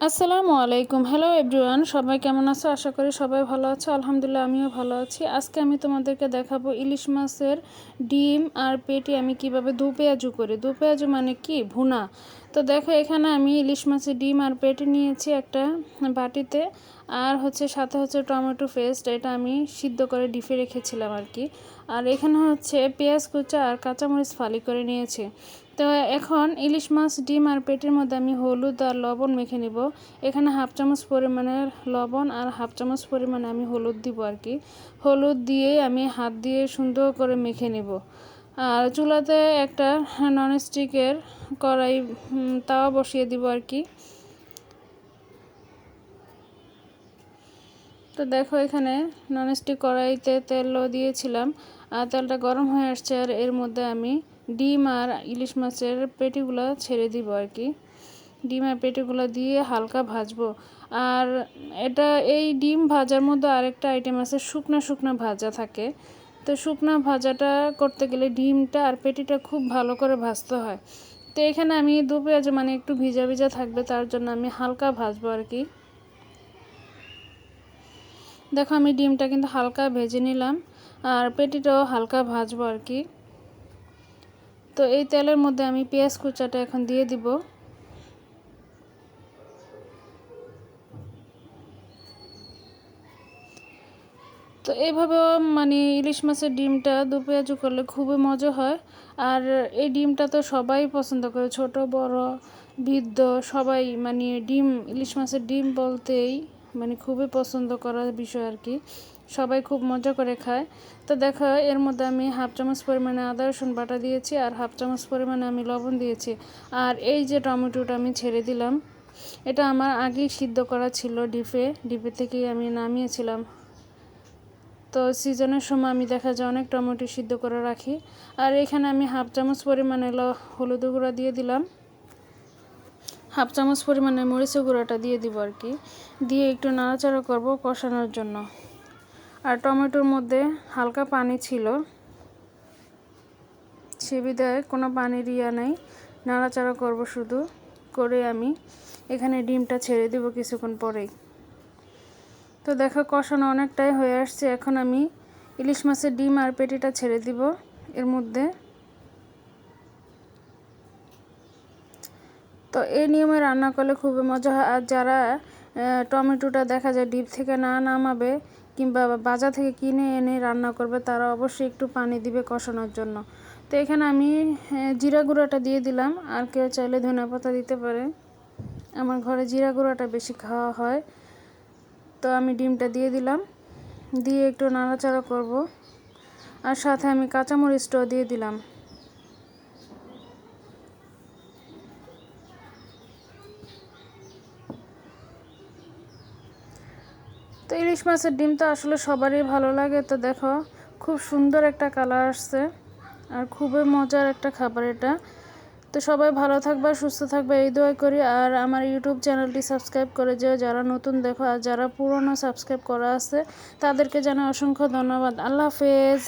আসসালামু আলাইকুম। Hello everyone সবাই কেমন আছো? আশা করি সবাই ভালো আছো। আলহামদুলিল্লাহ, আমিও ভালো আছি। আজকে আমি তোমাদেরকে দেখাবো ইলিশ মাছের ডিম আর পেটি আমি কীভাবে দু পেঁয়াজু করি। দু পেঁয়াজু মানে কি? ভুনা। তো দেখো, এখানে আমি ইলিশ মাছের ডিম আর পেটি নিয়েছি একটা বাটিতে। আর হচ্ছে সাথে হচ্ছে টমেটো পেস্ট, এটা আমি সিদ্ধ করে ডিপে রেখেছিলাম আর কি। আর এখানে হচ্ছে পেঁয়াজ কুচা আর কাঁচামরিচ ফালি করে নিয়েছি। তো এখন ইলিশ মাছ, ডিম আর পেটের মধ্যে আমি হলুদ আর লবণ মেখে নিব। এখানে হাফ চামচ পরিমাণের লবণ আর হাফ চামচ পরিমাণে আমি হলুদ দিব আর কি। হলুদ দিয়ে আমি হাত দিয়ে সুন্দর করে মেখে নিব। আর চুলাতে একটা ননস্টিকের কড়াই তাওয়া বসিয়ে দিব আর কি। তো দেখো এখানে ননস্টিক কড়াইতে তেলও দিয়েছিলাম, আর তেলটা গরম হয়ে আসছে, আর এর মধ্যে আমি ডিম আর ইলিশ মাছের পেটিগুলো ছেড়ে দিব আর কি। ডিম আর পেটিগুলো দিয়ে হালকা ভাজবো। আর এটা এই ডিম ভাজার মধ্যে আরেকটা আইটেম আছে, শুকনা শুকনা ভাজা থাকে। তো শুকনো ভাজাটা করতে গেলে ডিমটা আর পেটিটা খুব ভালো করে ভাজতে হয়। তো এখানে আমি দু পেঁয়াজ মানে একটু ভিজা ভিজা থাকবে, তার জন্য আমি হালকা ভাজবো আর কি। দেখো, আমি ডিমটা কিন্তু হালকা ভেজে নিলাম আর পেটিটাও হালকা ভাজবো আর কি। তো এই তেলের মধ্যে আমি পেঁয়াজ কুচাটা এখন দিয়ে দিব। তো এইভাবে মানে ইলিশ মাছের ডিমটা দু পেঁয়াজু করলে খুবই মজা হয়। আর এই ডিমটা তো সবাই পছন্দ করে, ছোট, বড়, বৃদ্ধ, সবাই মানে ডিম, ইলিশ মাছের ডিম বলতেই মানে খুবই পছন্দ করার বিষয় আর কি। সবাই খুব মজা করে খায়। তো দেখো, এর মধ্যে আমি হাফ চামচ পরিমাণে আদা, রসুন বাটা দিয়েছি আর হাফ চামচ পরিমাণে আমি লবণ দিয়েছি। আর এই যে টমেটোটা আমি ছেড়ে দিলাম, এটা আমার আগেই সিদ্ধ করা ছিল ডিপে ডিপে থেকেই আমি নামিয়েছিলাম। তো সিজনের সময় আমি দেখা যায় অনেক টমেটো সিদ্ধ করে রাখি। আর এখানে আমি হাফ চামচ পরিমাণে হলুদ গুঁড়া দিয়ে দিলাম। হাফ চামচ পরিমাণে মরিচের গুঁড়াটা দিয়ে দিব আর কি। দিয়ে একটু নাড়াচাড়া করব কষানোর জন্য। আর টমেটোর মধ্যে হালকা পানি ছিল। সে বিদায় কোনো পানির ইয়া নাই। নাড়াচাড়া করব শুধু। করে আমি এখানে ডিমটা ছেড়ে দেব কিছুক্ষণ পরেই। তো দেখো কষানো অনেকটাই হয়ে আসছে, এখন আমি ইলিশ মাছের ডিম আর পেটিটা ছেড়ে দিব এর মধ্যে। তো এই নিয়মে রান্না করলে খুবই মজা হয়, আর যারা টমেটোটা দেখা যায় ডিপ থেকে না নামাবে কিংবা বাজার থেকে কিনে এনে রান্না করবে, তারা অবশ্যই একটু পানি দিবে কষানোর জন্য। তো এখানে আমি জিরা গুঁড়োটা দিয়ে দিলাম, আর কেউ চাইলে ধনিয়া পাতা দিতে পারে। আমার ঘরে জিরা গুঁড়োটা বেশি খাওয়া হয়। তো আমি ডিমটা দিয়ে দিলাম। দিয়ে একটু নাড়াচাড়া করব। আর সাথে আমি কাঁচামরিচটাও দিয়ে দিলাম। তো ইলিশ মাছের ডিম তো আসলে সবারই ভালো লাগে। তো দেখো, খুব সুন্দর একটা কালার আসছে। আর খুবই মজার একটা খাবার এটা। তো সবাই ভালো থাকবে, সুস্থ থাকবে, এই দোয়াই করি। আর আমার ইউটিউব চ্যানেলটি সাবস্ক্রাইব করে যেও, যারা নতুন দেখো আর যারা পুরনো সাবস্ক্রাইব করা আছে, তাদেরকে জানাই অসংখ্য ধন্যবাদ। আল্লাহ হাফেজ।